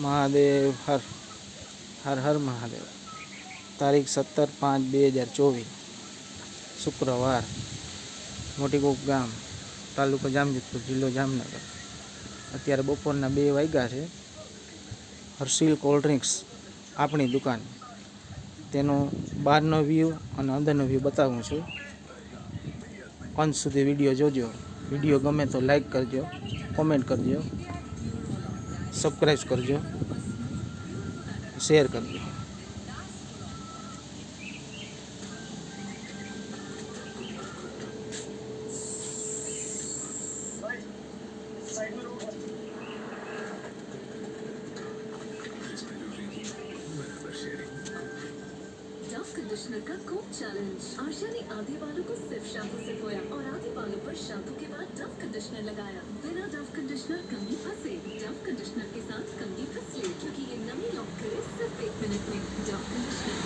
મહાદેવ, હર હર હર મહાદેવ. તારીખ સત્તર પાંચ બે હજાર ચોવીસ, શુક્રવાર. મોટીકોક ગામ, તાલુકો જામજોધપુર, જિલ્લો જામનગર. અત્યારે બપોરના બે વાગ્યા છે. હર્ષિલ કોલ્ડ ડ્રિંક્સ આપણી દુકાન. તેનો બહારનો વ્યૂ અને અંદરનો વ્યૂ બતાવું છું. અંત સુધી વીડિયો જોજો. વીડિયો ગમે તો લાઈક કરજો કોમેન્ટ કરજો. સબસ્ક્રાઈબ કરજો શેર કરજો कंडीशनर का खूब चैलेंज आशा ने आधे बालों को सिर्फ़ शैम्पू से धोया और आधे बालों पर शैम्पू के बाद डव कंडीशनर लगाया। बिना डव कंडीशनर कंघी फंसे। डव कंडीशनर के साथ कंघी फंसे क्योंकि ये नमी लॉक करे सिर्फ़ एक मिनट में। डव कंडीशनर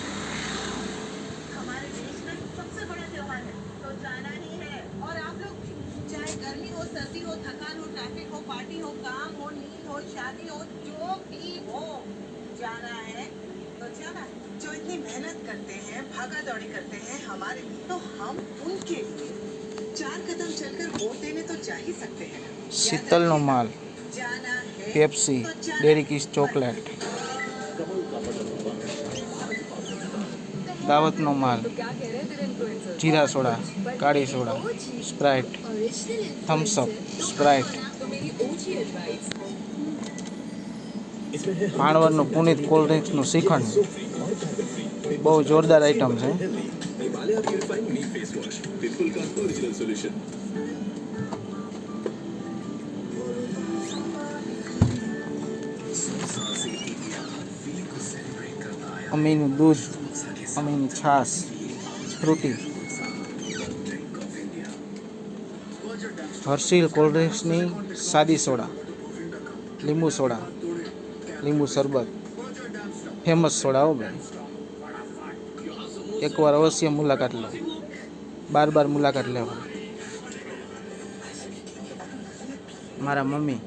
हमारे देश में सबसे बड़ा त्योहार है तो जाना ही है। और आप लोग चाहे गर्मी हो, सर्दी हो, थकान हो ट्रैफ़िक हो पार्टी हो, काम हो, नींद हो, शादी हो, जो भी हो, जाना है। जो इतनी मेहनत करते हैं भागा दौड़ी करते हैं हमारे तो हम उनके लिए चार कदम चलकर वोट देने तो जा ही सकते हैं। शीतल नोमाल पेप्सी तो डेरी की चॉकलेट? दावत नोमाल जीरा सोडा काड़ी soda Sprite Thums Up Sprite ખાણવરનું Punit કોલ્ડ્રિંક્સનું શ્રીખંડ બહુ જોરદાર આઈટમ છે. અમીનું દૂધ, અમીની છાશ, ફ્રૂટી. હર્ષિલ કોલ્ડડ્રિંક્સની સાદી સોડા, લીંબુ સોડા. લીંબુ શરબત ફેમસ સોડા હો ભાઈ એકવાર અવશ્ય મુલાકાત લો બાર બાર મુલાકાત લેવા મારા mummy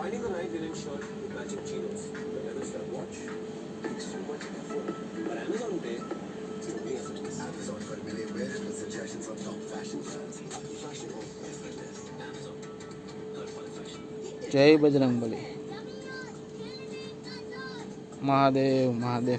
Finding the right linen shirt with matching chinos, the leather watch takes so much effort. But Amazon Day milk Bajrang Bali Mahadev. Mahadev